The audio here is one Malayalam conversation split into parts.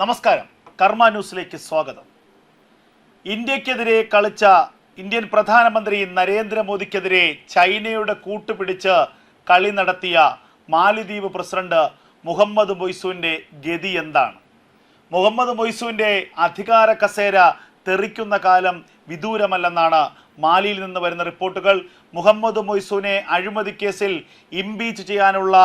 നമസ്കാരം. കർമ്മ ന്യൂസിലേക്ക് സ്വാഗതം. ഇന്ത്യക്കെതിരെ കളിച്ച ഇന്ത്യൻ പ്രധാനമന്ത്രി നരേന്ദ്രമോദിക്കെതിരെ ചൈനയുടെ കൂട്ടുപിടിച്ച് കളി നടത്തിയ മാലിദ്വീപ് പ്രസിഡന്റ് മുഹമ്മദ് മൊയ്സുവിന്റെ ഗതി എന്താണ്? മുഹമ്മദ് മൊയ്സുവിന്റെ അധികാര കസേര തെറിക്കുന്ന കാലം വിദൂരമല്ലെന്നാണ് മാലിയിൽ നിന്ന് വരുന്ന റിപ്പോർട്ടുകൾ. മുഹമ്മദ് മൊയ്സുവിനെ അഴിമതി കേസിൽ ഇംപീച്ച് ചെയ്യാനുള്ള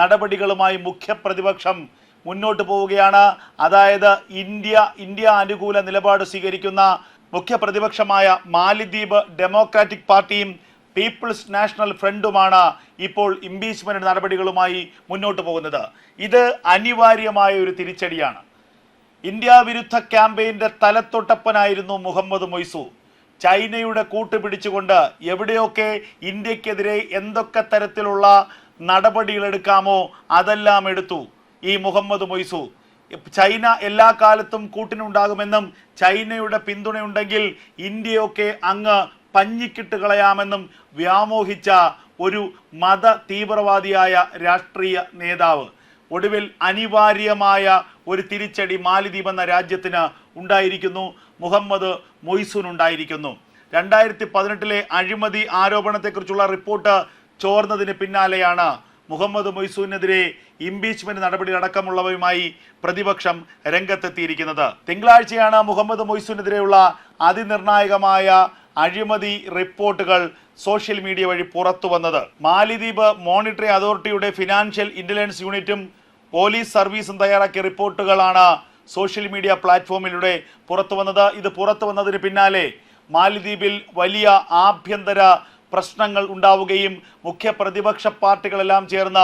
നടപടികളുമായി മുഖ്യപ്രതിപക്ഷം മുന്നോട്ട് പോവുകയാണ്. അതായത് ഇന്ത്യ ഇന്ത്യ അനുകൂല നിലപാട് സ്വീകരിക്കുന്ന മുഖ്യ പ്രതിപക്ഷമായ മാലിദ്വീപ് ഡെമോക്രാറ്റിക് പാർട്ടിയും പീപ്പിൾസ് നാഷണൽ ഫ്രണ്ടുമാണ് ഇപ്പോൾ ഇംപീച്ച്മെന്റ് നടപടികളുമായി മുന്നോട്ട് പോകുന്നത്. ഇത് അനിവാര്യമായ ഒരു തിരിച്ചടിയാണ്. ഇന്ത്യ വിരുദ്ധ ക്യാമ്പയിന്റെ തലത്തൊട്ടപ്പനായിരുന്നു മുഹമ്മദ് മൊയ്സു ചൈനയുടെ കൂട്ടുപിടിച്ചുകൊണ്ട് എവിടെയൊക്കെ ഇന്ത്യക്കെതിരെ എന്തൊക്കെ തരത്തിലുള്ള നടപടികളെടുക്കാമോ അതെല്ലാം എടുത്തു. ഈ മുഹമ്മദ് മൊയ്സു. ചൈന എല്ലാ കാലത്തും കൂട്ടിനുണ്ടാകുമെന്നും ചൈനയുടെ പിന്തുണയുണ്ടെങ്കിൽ ഇന്ത്യയൊക്കെ അങ്ങ് പഞ്ഞിക്കിട്ട് കളയാമെന്നും വ്യാമോഹിച്ച ഒരു മത തീവ്രവാദിയായ രാഷ്ട്രീയ നേതാവ്. ഒടുവിൽ അനിവാര്യമായ ഒരു തിരിച്ചടി മാലിദ്വീപ് എന്ന രാജ്യത്തിന് ഉണ്ടായിരിക്കുന്നു. മുഹമ്മദ് മൊയ്സുനുണ്ടായിരിക്കുന്നു. രണ്ടായിരത്തി പതിനെട്ടിലെ അഴിമതി ആരോപണത്തെക്കുറിച്ചുള്ള റിപ്പോർട്ട് ചോർന്നതിന് പിന്നാലെയാണ് മുഹമ്മദ് മൊയ്സൂനെതിരെ ഇംപീച്ച്മെന്റ് നടപടി അടക്കമുള്ളവയുമായി പ്രതിപക്ഷം രംഗത്തെത്തിയിരിക്കുന്നത്. തിങ്കളാഴ്ചയാണ് മുഹമ്മദ് മൊയ്സൂനെതിരെയുള്ള അതിനിർണായകമായ അഴിമതി റിപ്പോർട്ടുകൾ സോഷ്യൽ മീഡിയ വഴി പുറത്തു വന്നത്. മാലിദ്വീപ് മോണിറ്ററിംഗ് അതോറിറ്റിയുടെ ഫിനാൻഷ്യൽ ഇന്റലിജൻസ് യൂണിറ്റും പോലീസ് സർവീസും തയ്യാറാക്കിയ റിപ്പോർട്ടുകളാണ് സോഷ്യൽ മീഡിയ പ്ലാറ്റ്ഫോമിലൂടെ പുറത്തു വന്നത്. ഇത് പുറത്തു വന്നതിന് പിന്നാലെ മാലിദ്വീപിൽ വലിയ ആഭ്യന്തര പ്രശ്നങ്ങൾ ഉണ്ടാവുകയും മുഖ്യ പ്രതിപക്ഷ പാർട്ടികളെല്ലാം ചേർന്ന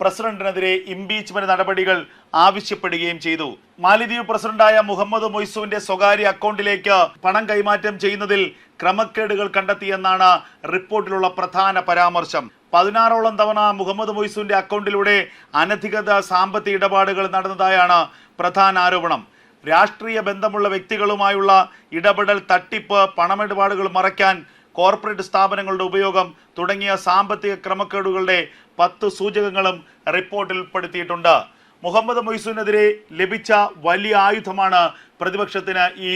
പ്രസിഡന്റിനെതിരെ ഇംപീച്ച്മെന്റ് നടപടികൾ ആവശ്യപ്പെടുകയും ചെയ്തു. മാലിദ്വീപ് പ്രസിഡന്റായ മുഹമ്മദ് മൊയ്സുവിന്റെ സ്വകാര്യ അക്കൗണ്ടിലേക്ക് പണം കൈമാറ്റം ചെയ്യുന്നതിൽ ക്രമക്കേടുകൾ കണ്ടെത്തിയെന്നാണ് റിപ്പോർട്ടിലുള്ള പ്രധാന പരാമർശം. പതിനാറോളം തവണ മുഹമ്മദ് മൊയ്സുവിന്റെ അക്കൗണ്ടിലൂടെ അനധികൃത സാമ്പത്തിക ഇടപാടുകൾ നടന്നതായാണ് പ്രധാന ആരോപണം. രാഷ്ട്രീയ ബന്ധമുള്ള വ്യക്തികളുമായുള്ള ഇടപെടൽ തട്ടിപ്പ് പണമിടപാടുകൾ മറയ്ക്കാൻ കോർപ്പറേറ്റ് സ്ഥാപനങ്ങളുടെ ഉപയോഗം തുടങ്ങിയ സാമ്പത്തിക ക്രമക്കേടുകളുടെ പത്ത് സൂചകങ്ങളും റിപ്പോർട്ടിൽ ഉൾപ്പെടുത്തിയിട്ടുണ്ട് മുഹമ്മദ് മൊയ്സൂനെതിരെ ലഭിച്ച വലിയ ആയുധമാണ് പ്രതിപക്ഷത്തിന് ഈ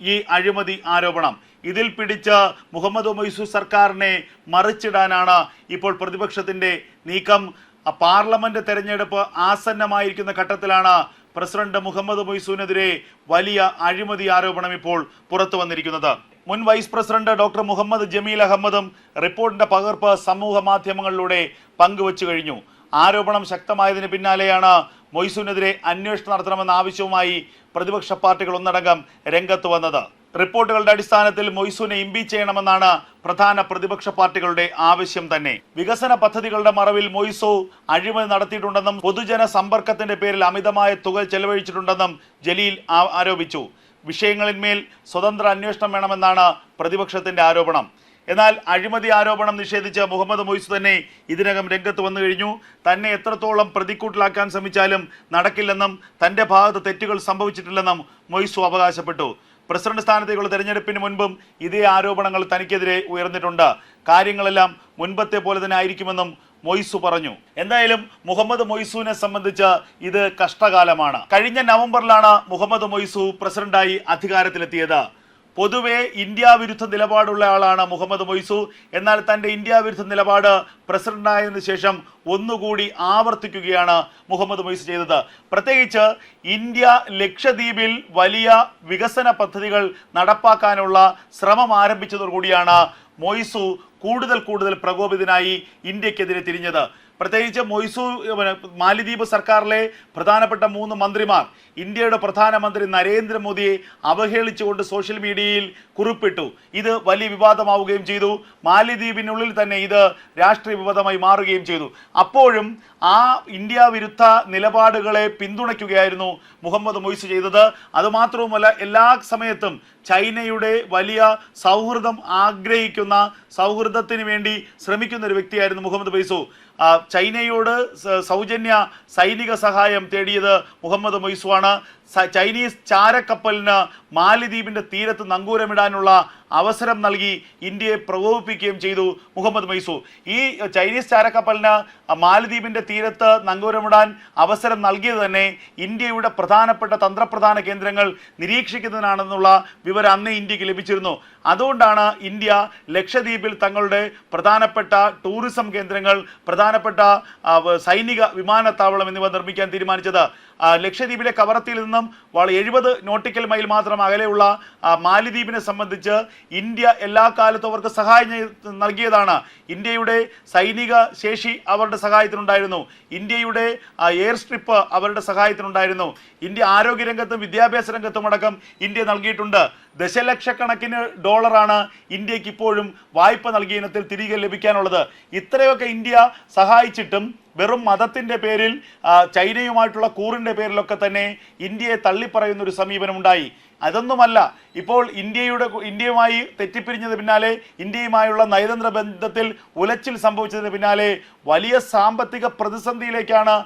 ഈ അഴിമതി ആരോപണം. ഇതിൽ പിടിച്ച് മുഹമ്മദ് മൊയ്സു സർക്കാരിനെ മറിച്ചിടാനാണ് ഇപ്പോൾ പ്രതിപക്ഷത്തിന്റെ നീക്കം. പാർലമെന്റ് തെരഞ്ഞെടുപ്പ് ആസന്നമായിരിക്കുന്ന ഘട്ടത്തിലാണ് പ്രസിഡന്റ് മുഹമ്മദ് മൊയ്സൂനെതിരെ വലിയ അഴിമതി ആരോപണം ഇപ്പോൾ പുറത്തു വന്നിരിക്കുന്നത്. മുൻ vice president doctor Muhammad Jameel അഹമ്മദും റിപ്പോർട്ടിന്റെ പകർപ്പ് സമൂഹ മാധ്യമങ്ങളിലൂടെ പങ്കുവച്ചു കഴിഞ്ഞു. ആരോപണം ശക്തമായതിന് പിന്നാലെയാണ് മൊയ്സൂനെതിരെ അന്വേഷണം നടത്തണമെന്ന ആവശ്യവുമായി പ്രതിപക്ഷ പാർട്ടികൾ ഒന്നടങ്കം രംഗത്ത് വന്നത്. റിപ്പോർട്ടുകളുടെ അടിസ്ഥാനത്തിൽ മൊയ്സൂനെ ഇംപീച്ച് ചെയ്യണമെന്നാണ് പ്രധാന പ്രതിപക്ഷ പാർട്ടികളുടെ ആവശ്യം തന്നെ. വികസന പദ്ധതികളുടെ മറവിൽ മൊയ്സു അഴിമതി നടത്തിയിട്ടുണ്ടെന്നും പൊതുജന സമ്പർക്കത്തിന്റെ പേരിൽ അമിതമായ തുക ചെലവഴിച്ചിട്ടുണ്ടെന്നും ജലീൽ ആരോപിച്ചു. വിഷയങ്ങളിന്മേൽ സ്വതന്ത്ര അന്വേഷണം വേണമെന്നാണ് പ്രതിപക്ഷത്തിന്റെ ആരോപണം. എന്നാൽ അഴിമതി ആരോപണം നിഷേധിച്ച മുഹമ്മദ് മൊയ്സ് തന്നെ ഇതിനകം രംഗത്ത് വന്നു കഴിഞ്ഞു. തന്നെ എത്രത്തോളം പ്രതിക്കൂട്ടിലാക്കാൻ ശ്രമിച്ചാലും നടക്കില്ലെന്നും തന്റെ ഭാഗത്ത് തെറ്റുകൾ സംഭവിച്ചിട്ടില്ലെന്നും മൊയ്സു അവകാശപ്പെട്ടു. പ്രസിഡന്റ് സ്ഥാനത്തേക്കുള്ള തെരഞ്ഞെടുപ്പിന് മുൻപും ഇതേ ആരോപണങ്ങൾ തനിക്കെതിരെ ഉയർന്നിട്ടുണ്ട്. കാര്യങ്ങളെല്ലാം മുൻപത്തെ പോലെ തന്നെ ആയിരിക്കുമെന്നും മൊയ്സു പറഞ്ഞു. എന്തായാലും മുഹമ്മദ് മൊയ്സുവിനെ സംബന്ധിച്ച് ഇത് കഷ്ടകാലമാണ്. കഴിഞ്ഞ നവംബറിലാണ് മുഹമ്മദ് മൊയ്സു പ്രസിഡന്റായി അധികാരത്തിലെത്തിയത്. പൊതുവെ ഇന്ത്യ വിരുദ്ധ നിലപാടുള്ള ആളാണ് മുഹമ്മദ് മൊയ്സു. എന്നാൽ തന്റെ ഇന്ത്യ വിരുദ്ധ നിലപാട് പ്രസിഡന്റായതിനു ശേഷം ഒന്നുകൂടി ആവർത്തിക്കുകയാണ് മുഹമ്മദ് മൊയ്സു ചെയ്തത്. പ്രത്യേകിച്ച് ഇന്ത്യ ലക്ഷദ്വീപിൽ വലിയ വികസന പദ്ധതികൾ നടപ്പാക്കാനുള്ള ശ്രമം ആരംഭിച്ചതോടുകൂടിയാണ് മൊയ്സു കൂടുതൽ കൂടുതൽ പ്രകോപിതനായി ഇന്ത്യക്കെതിരെ തിരിഞ്ഞത്. പ്രത്യേകിച്ച് മൊയ്സു മാലിദ്വീപ് സർക്കാരിലെ പ്രധാനപ്പെട്ട മൂന്ന് മന്ത്രിമാർ ഇന്ത്യയുടെ പ്രധാനമന്ത്രി നരേന്ദ്രമോദിയെ അവഹേളിച്ചുകൊണ്ട് സോഷ്യൽ മീഡിയയിൽ കുറിപ്പിട്ടു. ഇത് വലിയ വിവാദമാവുകയും ചെയ്തു. മാലിദ്വീപിനുള്ളിൽ തന്നെ ഇത് രാഷ്ട്രീയ വിവാദമായി മാറുകയും ചെയ്തു. അപ്പോഴും ആ ഇന്ത്യ വിരുദ്ധ നിലപാടുകളെ പിന്തുണയ്ക്കുകയായിരുന്നു മുഹമ്മദ് മൊയ്സ് ചെയ്തത്. അതുമാത്രവുമല്ല എല്ലാ സമയത്തും ചൈനയുടെ വലിയ സൗഹൃദം ആഗ്രഹിക്കുന്ന സൗഹൃദത്തിന് വേണ്ടി ശ്രമിക്കുന്ന ഒരു വ്യക്തിയായിരുന്നു മുഹമ്മദ് മൊയ്സു. ചൈനയോട് സൗജന്യ സൈനിക സഹായം തേടിയത് മുഹമ്മദ് മൊയ്സുവാണ്. ചൈനീസ് ചാരക്കപ്പലിന് മാലിദ്വീപിന്റെ തീരത്ത് നങ്കൂരമിടാനുള്ള അവസരം നൽകി ഇന്ത്യയെ പ്രകോപിപ്പിക്കുകയും ചെയ്തു മുഹമ്മദ് മൈസൂർ. ഈ ചൈനീസ് ചാരക്കപ്പലിന് മാലിദ്വീപിന്റെ തീരത്ത് നങ്കൂരമിടാൻ അവസരം നൽകിയത് തന്നെ ഇന്ത്യയുടെ പ്രധാനപ്പെട്ട തന്ത്രപ്രധാന കേന്ദ്രങ്ങൾ നിരീക്ഷിക്കുന്നതിനാണെന്നുള്ള വിവരം അന്ന് ഇന്ത്യയ്ക്ക് ലഭിച്ചിരുന്നു. അതുകൊണ്ടാണ് ഇന്ത്യ ലക്ഷദ്വീപിൽ തങ്ങളുടെ പ്രധാനപ്പെട്ട ടൂറിസം കേന്ദ്രങ്ങൾ പ്രധാനപ്പെട്ട സൈനിക വിമാനത്താവളം എന്നിവ നിർമ്മിക്കാൻ തീരുമാനിച്ചത്. ലക്ഷദ്വീപിലെ കവറത്തിയിൽ നിന്നും വളരെ എഴുപത് നോട്ടിക്കൽ മൈൽ മാത്രം അകലെയുള്ള മാലിദ്വീപിനെ സംബന്ധിച്ച് ഇന്ത്യ എല്ലാ കാലത്തും അവർക്ക് സഹായം നൽകിയതാണ്. ഇന്ത്യയുടെ സൈനിക ശേഷി അവരുടെ സഹായത്തിനുണ്ടായിരുന്നു. ഇന്ത്യയുടെ എയർ സ്ട്രിപ്പ് അവരുടെ സഹായത്തിനുണ്ടായിരുന്നു. ഇന്ത്യ ആരോഗ്യരംഗത്തും വിദ്യാഭ്യാസ രംഗത്തും അടക്കം ഇന്ത്യ നൽകിയിട്ടുണ്ട്. ദശലക്ഷക്കണക്കിന് ഡോളറാണ് ഇന്ത്യയ്ക്ക് ഇപ്പോഴും വായ്പ നൽകിയ ഇനത്തിൽ തിരികെ ലഭിക്കാനുള്ളത്. ഇത്രയൊക്കെ ഇന്ത്യ സഹായിച്ചിട്ടും വെറും മതത്തിന്റെ പേരിൽ ചൈനയുമായിട്ടുള്ള കൂറിന്റെ പേരിലൊക്കെ തന്നെ ഇന്ത്യയെ തള്ളിപ്പറയുന്ന ഒരു സമീപനം ഉണ്ടായി അതൊന്നുമല്ല. ഇപ്പോൾ ഇന്ത്യയുടെ ഇന്ത്യയുമായി തെറ്റിപ്പിരിഞ്ഞത് പിന്നാലെ ഇന്ത്യയുമായുള്ള നയതന്ത്ര ബന്ധത്തിൽ ഉലച്ചിൽ സംഭവിച്ചതിന് പിന്നാലെ വലിയ സാമ്പത്തിക പ്രതിസന്ധിയിലേക്കാണ്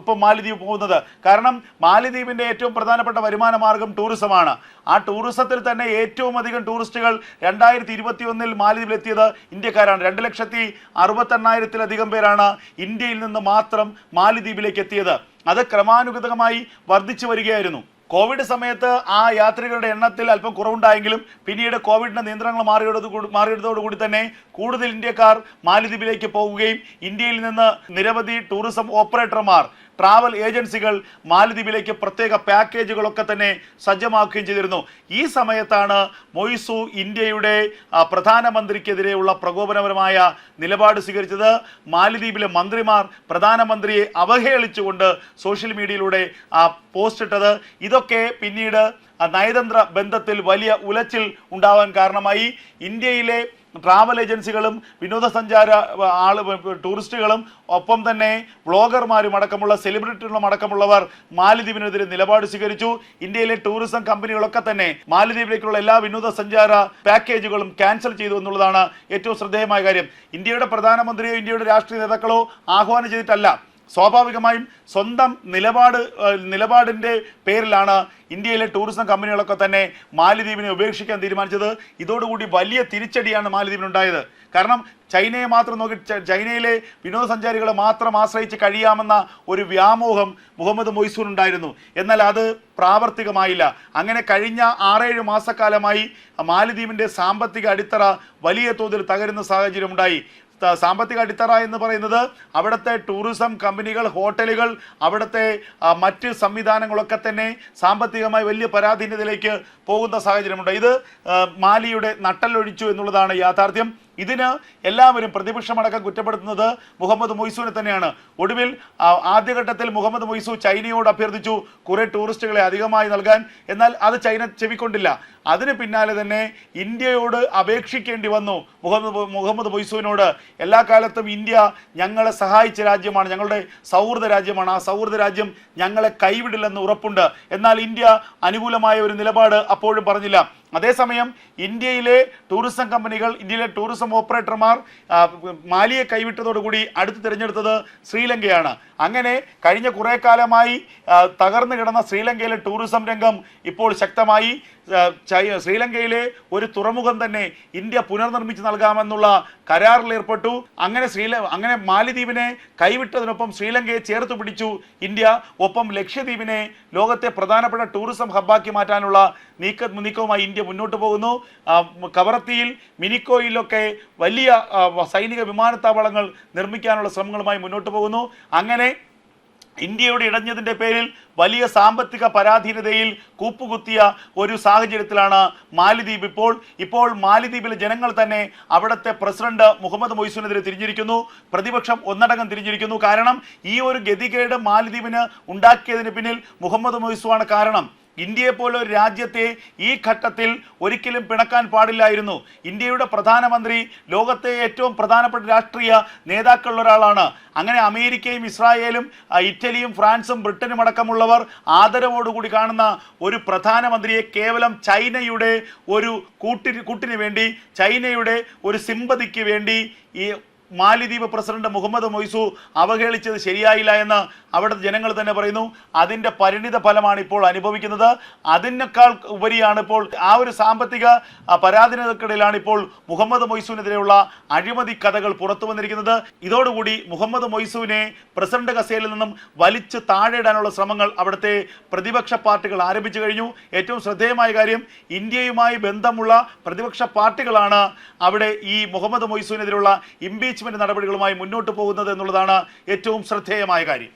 ഇപ്പോൾ മാലിദ്വീപ് പോകുന്നത്. കാരണം മാലിദ്വീപിന്റെ ഏറ്റവും പ്രധാനപ്പെട്ട വരുമാന മാർഗം ടൂറിസമാണ്. ആ ടൂറിസത്തിൽ തന്നെ ഏറ്റവും അധികം ടൂറിസ്റ്റുകൾ രണ്ടായിരത്തി ഇരുപത്തി ഒന്നിൽ മാലിദ്വീപിൽ എത്തിയത് ഇന്ത്യക്കാരാണ്. രണ്ട് ലക്ഷത്തി അറുപത്തെണ്ണായിരത്തിലധികം പേരാണ് ഇന്ത്യയിൽ നിന്ന് മാത്രം മാലിദ്വീപിലേക്ക് എത്തിയത് അത് ക്രമാനുഗതമായി വർദ്ധിച്ചു വരികയായിരുന്നു. കോവിഡ് സമയത്ത് ആ യാത്രികരുടെ എണ്ണത്തിൽ അല്പം കുറവുണ്ടായെങ്കിലും പിന്നീട് കോവിഡിന്റെ നിയന്ത്രണങ്ങൾ മാറിയെടുത്ത് മാറിയെടുത്തോടുകൂടി തന്നെ കൂടുതൽ ഇന്ത്യക്കാർ മാലിദ്വീപിലേക്ക് പോവുകയും ഇന്ത്യയിൽ നിന്ന് നിരവധി ടൂറിസം ഓപ്പറേറ്റർമാർ ട്രാവൽ ഏജൻസികൾ മാലദ്വീപിലേക്ക് പ്രത്യേക പാക്കേജുകളൊക്കെ തന്നെ സജ്ജമാക്കുകയും ചെയ്തിരുന്നു. ഈ സമയത്താണ് മൊയ്സു ഇന്ത്യയുടെ പ്രധാനമന്ത്രിക്കെതിരെയുള്ള പ്രകോപനപരമായ നിലപാട് സ്വീകരിച്ചത്. മാലദ്വീപിലെ മന്ത്രിമാർ പ്രധാനമന്ത്രിയെ അവഹേളിച്ചുകൊണ്ട് സോഷ്യൽ മീഡിയയിലൂടെ പോസ്റ്റ് ഇട്ടത് ഇതൊക്കെ പിന്നീട് നയതന്ത്ര ബന്ധത്തിൽ വലിയ ഉലച്ചിൽ ഉണ്ടാവാൻ കാരണമായി. ഇന്ത്യയിലെ ട്രാവൽ ഏജൻസികളും വിനോദസഞ്ചാര ആൾ ടൂറിസ്റ്റുകളും ഒപ്പം തന്നെ വ്ളോഗർമാരും അടക്കമുള്ള സെലിബ്രിറ്റികളും അടക്കമുള്ളവർ മാലിദ്വീപിനെതിരെ നിലപാട് സ്വീകരിച്ചു. ഇന്ത്യയിലെ ടൂറിസം കമ്പനികളൊക്കെ തന്നെ മാലിദ്വീപിലേക്കുള്ള എല്ലാ വിനോദസഞ്ചാര പാക്കേജുകളും ക്യാൻസൽ ചെയ്തു എന്നുള്ളതാണ് ഏറ്റവും ശ്രദ്ധേയമായ കാര്യം. ഇന്ത്യയുടെ പ്രധാനമന്ത്രിയോ ഇന്ത്യയുടെ രാഷ്ട്രീയ നേതാക്കളോ ആഹ്വാനം ചെയ്തിട്ടല്ല. സ്വാഭാവികമായും സ്വന്തം നിലപാട് നിലപാടിന്റെ പേരിലാണ് ഇന്ത്യയിലെ ടൂറിസം കമ്പനികളൊക്കെ തന്നെ മാലിദ്വീപിനെ ഉപേക്ഷിക്കാൻ തീരുമാനിച്ചത്. ഇതോടുകൂടി വലിയ തിരിച്ചടിയാണ് മാലിദ്വീപിനുണ്ടായത്. കാരണം ചൈനയെ മാത്രം നോക്കി ചൈനയിലെ വിനോദസഞ്ചാരികളെ മാത്രം ആശ്രയിച്ച് കഴിയാമെന്ന ഒരു വ്യാമോഹം മുഹമ്മദ് മൊയ്സൂറിനുണ്ടായിരുന്നു എന്നാൽ അത് പ്രാവർത്തികമായില്ല. അങ്ങനെ കഴിഞ്ഞ ആറേഴ് മാസക്കാലമായി മാലിദ്വീപിന്റെ സാമ്പത്തിക അടിത്തറ വലിയ തോതിൽ തകരുന്ന സാഹചര്യം ഉണ്ടായി സാമ്പത്തിക അടിത്തറ എന്ന് പറയുന്നത് അവിടുത്തെ ടൂറിസം കമ്പനികൾ ഹോട്ടലുകൾ അവിടുത്തെ മറ്റ് സംവിധാനങ്ങളൊക്കെ തന്നെ സാമ്പത്തികമായി വലിയ പരാധീനതയിലേക്ക് പോകുന്ന സാഹചര്യമുണ്ട്. ഇത് മാലിയുടെ നട്ടലൊഴിച്ചു എന്നുള്ളതാണ് യാഥാർത്ഥ്യം. ഇതിന് എല്ലാവരും പ്രതിപക്ഷമടക്കം കുറ്റപ്പെടുത്തുന്നത് മുഹമ്മദ് മൊയ്സുവിനെ തന്നെയാണ്. ഒടുവിൽ ആദ്യഘട്ടത്തിൽ മുഹമ്മദ് മൊയ്സു ചൈനയോട് അഭ്യർത്ഥിച്ചു കുറെ ടൂറിസ്റ്റുകളെ അധികമായി നൽകാൻ. എന്നാൽ അത് ചൈന ചെവിക്കൊണ്ടില്ല. അതിന് പിന്നാലെ തന്നെ ഇന്ത്യയോട് അപേക്ഷിക്കേണ്ടി വന്നു മുഹമ്മദ് മുഹമ്മദ് മൊയ്സുവിനോട് എല്ലാ കാലത്തും ഇന്ത്യ ഞങ്ങളെ സഹായിച്ച രാജ്യമാണ് ഞങ്ങളുടെ സൗഹൃദ രാജ്യമാണ്. ആ സൗഹൃദ രാജ്യം ഞങ്ങളെ കൈവിടില്ലെന്ന് ഉറപ്പുണ്ട്. എന്നാൽ ഇന്ത്യ അനുകൂലമായ ഒരു നിലപാട് അപ്പോഴും പറഞ്ഞില്ല. അതേസമയം ഇന്ത്യയിലെ ടൂറിസം കമ്പനികൾ ഇന്ത്യയിലെ ടൂറിസം ഓപ്പറേറ്റർമാർ മാലിയെ കൈവിട്ടതോടുകൂടി അടുത്ത് തിരഞ്ഞെടുത്തത് ശ്രീലങ്കയാണ്. അങ്ങനെ കഴിഞ്ഞ കുറേ കാലമായി തകർന്നു കിടന്ന ശ്രീലങ്കയിലെ ടൂറിസം രംഗം ഇപ്പോൾ ശക്തമായി ശ്രീലങ്കയിലെ ഒരു തുറമുഖം തന്നെ ഇന്ത്യ പുനർനിർമ്മിച്ച് നൽകാമെന്നുള്ള കരാറിൽ ഏർപ്പെട്ടു. അങ്ങനെ ശ്രീല അങ്ങനെ മാലിദ്വീപിനെ കൈവിട്ടതിനൊപ്പം ശ്രീലങ്കയെ ചേർത്ത് പിടിച്ചു ഇന്ത്യ. ഒപ്പം ലക്ഷദ്വീപിനെ ലോകത്തെ പ്രധാനപ്പെട്ട ടൂറിസം ഹബ്ബാക്കി മാറ്റാനുള്ള നീക്ക നീക്കവുമായി ഇന്ത്യ മുന്നോട്ട് പോകുന്നു. കവറത്തിയിൽ മിനിക്കോയിലൊക്കെ വലിയ സൈനിക വിമാനത്താവളങ്ങൾ നിർമ്മിക്കാനുള്ള ശ്രമങ്ങളുമായി മുന്നോട്ട് പോകുന്നു. അങ്ങനെ ഇന്ത്യയുടെ ഇടഞ്ഞതിന്റെ പേരിൽ വലിയ സാമ്പത്തിക പരാധീനതയിൽ കൂപ്പുകുത്തിയ ഒരു സാഹചര്യത്തിലാണ് മാലിദ്വീപ് ഇപ്പോൾ. ഇപ്പോൾ മാലിദ്വീപിലെ ജനങ്ങൾ തന്നെ അവിടുത്തെ പ്രസിഡന്റ് മുഹമ്മദ് മൊയ്സുനെതിരെ തിരിഞ്ഞിരിക്കുന്നു. പ്രതിപക്ഷം ഒന്നടങ്കം തിരിഞ്ഞിരിക്കുന്നു. കാരണം ഈ ഒരു ഗതികേട് മാലിദ്വീപിന് ഉണ്ടാക്കിയതിന് പിന്നിൽ മുഹമ്മദ് മൊയ്സുവാണ് കാരണം. ഇന്ത്യയെ പോലെ ഒരു രാജ്യത്തെ ഈ ഘട്ടത്തിൽ ഒരിക്കലും പിണക്കാൻ പാടില്ലായിരുന്നു. ഇന്ത്യയുടെ പ്രധാനമന്ത്രി ലോകത്തെ ഏറ്റവും പ്രധാനപ്പെട്ട രാഷ്ട്രീയ നേതാക്കളിൽ ഒരാളാണ്. അങ്ങനെ അമേരിക്കയും ഇസ്രായേലും ഇറ്റലിയും ഫ്രാൻസും ബ്രിട്ടനും അടക്കമുള്ളവർ ആദരവോടുകൂടി കാണുന്ന ഒരു പ്രധാനമന്ത്രിയെ കേവലം ചൈനയുടെ ഒരു കൂട്ടി കൂട്ടിന് വേണ്ടി ചൈനയുടെ ഒരു സിമ്പതിക്ക് വേണ്ടി ഈ മാലിദ്വീപ് പ്രസിഡന്റ് മുഹമ്മദ് മൊയ്സു അവഹേളിച്ചത് ശരിയായില്ല എന്ന് അവിടുത്തെ ജനങ്ങൾ തന്നെ പറയുന്നു. അതിന്റെ പരിണിത ഫലമാണ് ഇപ്പോൾ അനുഭവിക്കുന്നത്. അതിനേക്കാൾ ഉപരിയാണ് ഇപ്പോൾ ആ ഒരു സാമ്പത്തിക പരാധീനതക്കിടയിലാണ് ഇപ്പോൾ മുഹമ്മദ് മൊയ്സുവിനെതിരെയുള്ള അഴിമതി കഥകൾ പുറത്തു വന്നിരിക്കുന്നത്. ഇതോടുകൂടി മുഹമ്മദ് മൊയ്സുവിനെ പ്രസിഡന്റ് കസേലിൽ നിന്നും വലിച്ചു താഴെയിടാനുള്ള ശ്രമങ്ങൾ അവിടുത്തെ പ്രതിപക്ഷ പാർട്ടികൾ ആരംഭിച്ചു കഴിഞ്ഞു. ഏറ്റവും ശ്രദ്ധേയമായ കാര്യം ഇന്ത്യയുമായി ബന്ധമുള്ള പ്രതിപക്ഷ പാർട്ടികളാണ് അവിടെ ഈ മുഹമ്മദ് മൊയ്സുവിനെതിരെയുള്ള ഇംപീച്ച്മെന്റ് നടപടികളുമായി മുന്നോട്ട് പോകുന്നത് എന്നുള്ളതാണ് ഏറ്റവും ശ്രദ്ധേയമായ കാര്യം.